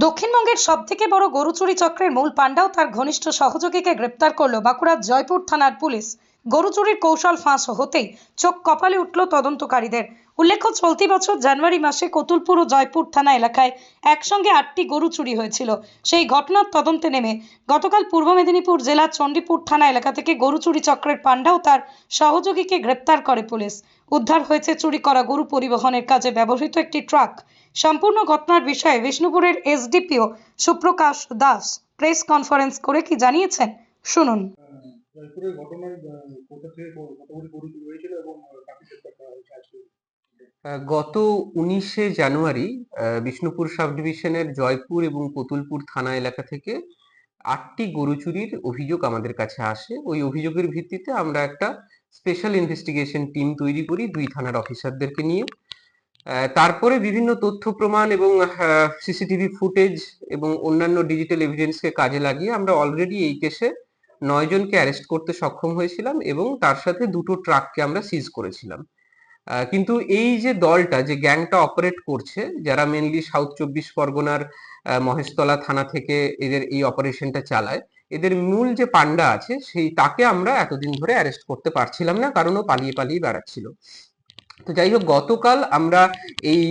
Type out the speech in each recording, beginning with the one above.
দক্ষিণবঙ্গের সব থেকে বড় গরু চুরি চক্রের মূল পান্ডাও তার ঘনিষ্ঠ সহযোগীকে গ্রেপ্তার করল বাঁকুড়ার জয়পুর থানার পুলিশ। গরু চুরির কৌশল ফাঁস হতেই চোখ কপালে উঠল তদন্তকারীদের। উল্লেখ্য, চলতি বছর জানুয়ারি মাসে কতুলপুর ও জয়পুর থানা এলাকায় একসঙ্গে আটটি গরু চুরি হয়েছিল। সেই ঘটনার তদন্তে নেমে গতকাল পূর্ব মেদিনীপুর জেলার চণ্ডীপুর থানা এলাকা থেকে গরু চুরি চক্রের পাণ্ডা ও তার সহযোগীকে গ্রেপ্তার করে পুলিশ। উদ্ধার হয়েছে চুরি করা গরু পরিবহনের কাজে ব্যবহৃত একটি ট্রাক। সম্পূর্ণ ঘটনার বিষয়ে বিষ্ণুপুরের SDPO Suprakash Das press conference করে কি জানিয়েছেন? শুনুন। ঘটনায় আহ, কোথা থেকে কতগুলি গরু হয়েছিল এবং কাকে গ্রেপ্তার করা হয়েছে আজকে? গত উনিশে জানুয়ারি বিষ্ণুপুর সাব ডিভিশনের জয়পুর এবং কতুলপুর থানা এলাকা থেকে আটটি গরু চুরির অভিযোগ আমাদের কাছে আসে। ওই অভিযোগের ভিত্তিতে আমরা একটা স্পেশাল ইনভেস্টিগেশন টিম তৈরি করি দুই থানার অফিসারদেরকে নিয়ে। তারপরে বিভিন্ন তথ্য প্রমাণ এবং সিসিটিভি ফুটেজ এবং অন্যান্য ডিজিটাল এভিডেন্সকে কাজে লাগিয়ে আমরা অলরেডি এই কেসে নয় জনকে অ্যারেস্ট করতে সক্ষম হয়েছিলাম এবং তার সাথে দুটো ট্রাককে আমরা সিজ করেছিলাম। কিন্তু এই যে দলটা, যে গ্যাংটা অপারেট করছে, যারা মেনলি সাউথ চব্বিশ পরগনার মহেশতলা থানা থেকে এদের এই অপারেশনটা চালায়, এদের মূল যে পান্ডা আছে, সেই তাকে আমরা এতদিন ধরে অ্যারেস্ট করতে পারছিলাম না, কারণ ও পালিয়ে পালিয়ে বেড়াচ্ছিল। তো যাই হোক গতকাল আমরা এই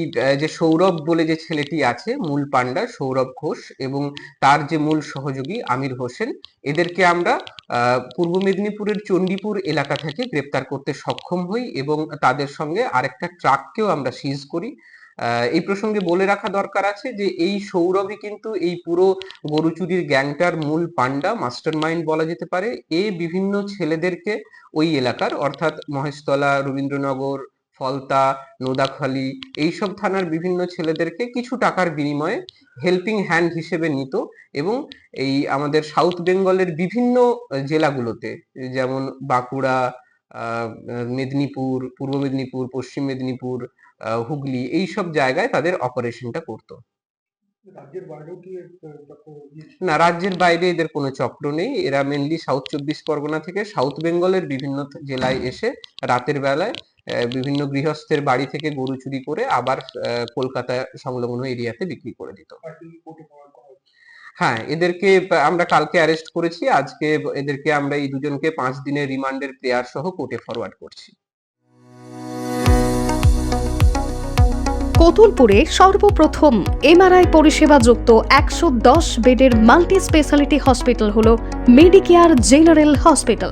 যে সৌরভ বলে যে ছেলেটি আছে, মূল পান্ডা সৌরভ ঘোষ এবং তার যে মূল সহযোগী আমির হোসেন, এদেরকে আমরা পূর্ব মেদিনীপুরের চণ্ডীপুর এলাকা থেকে গ্রেপ্তার করতে সক্ষম হই এবং তাদের সঙ্গে আরেকটা ট্রাককেও আমরা সিজ করি। এই প্রসঙ্গে বলে রাখা দরকার আছে যে এই সৌরভই কিন্তু এই পুরো গরু চুরির গ্যাংটার মূল পান্ডা মাস্টার মাইন্ড বলা যেতে পারে। এ বিভিন্ন ছেলেদেরকে ওই এলাকার, অর্থাৎ মহেশতলা, রবীন্দ্রনগর ফলতা নোদাখালী এইসব থানার বিভিন্ন ছেলেদেরকে কিছু টাকার বিনিময়ে হেল্পিং হ্যান্ড হিসেবে নিত এবং এই আমাদের সাউথ বেঙ্গলের বিভিন্ন জেলাগুলোতে যেমন বাঁকুড়া মেদিনীপুর পূর্ব মেদিনীপুর পশ্চিম মেদিনীপুর হুগলি এই সব জায়গায় তাদের অপারেশনটা করতো গিয়েছিল? না রাজ্যের বাইরে এদের কোনো চক্র নেই এরা মেনলি সাউথ চব্বিশ পরগনা থেকে সাউথ বেঙ্গলের বিভিন্ন জেলায় এসে রাতের বেলায় বিভিন্ন গৃহস্থের বাড়ি থেকে গরু চুরি করে আবার কলকাতা সংলগ্ন এরিয়াতে বিক্রি করে দিত? হ্যাঁ এদেরকে আমরা কালকে অ্যারেস্ট করেছি। আজকে এদেরকে আমরা এই দুজনকে পাঁচ দিনের রিমান্ডের প্রেয়ার সহ কোর্টে ফরওয়ার্ড করছি। কতুলপুরে সর্বপ্রথম এমআরআই পরিষেবা যুক্ত একশো দশ বেডের মাল্টি স্পেশালিটি হসপিটাল হল মেডিকেয়ার জেনারেল হসপিটাল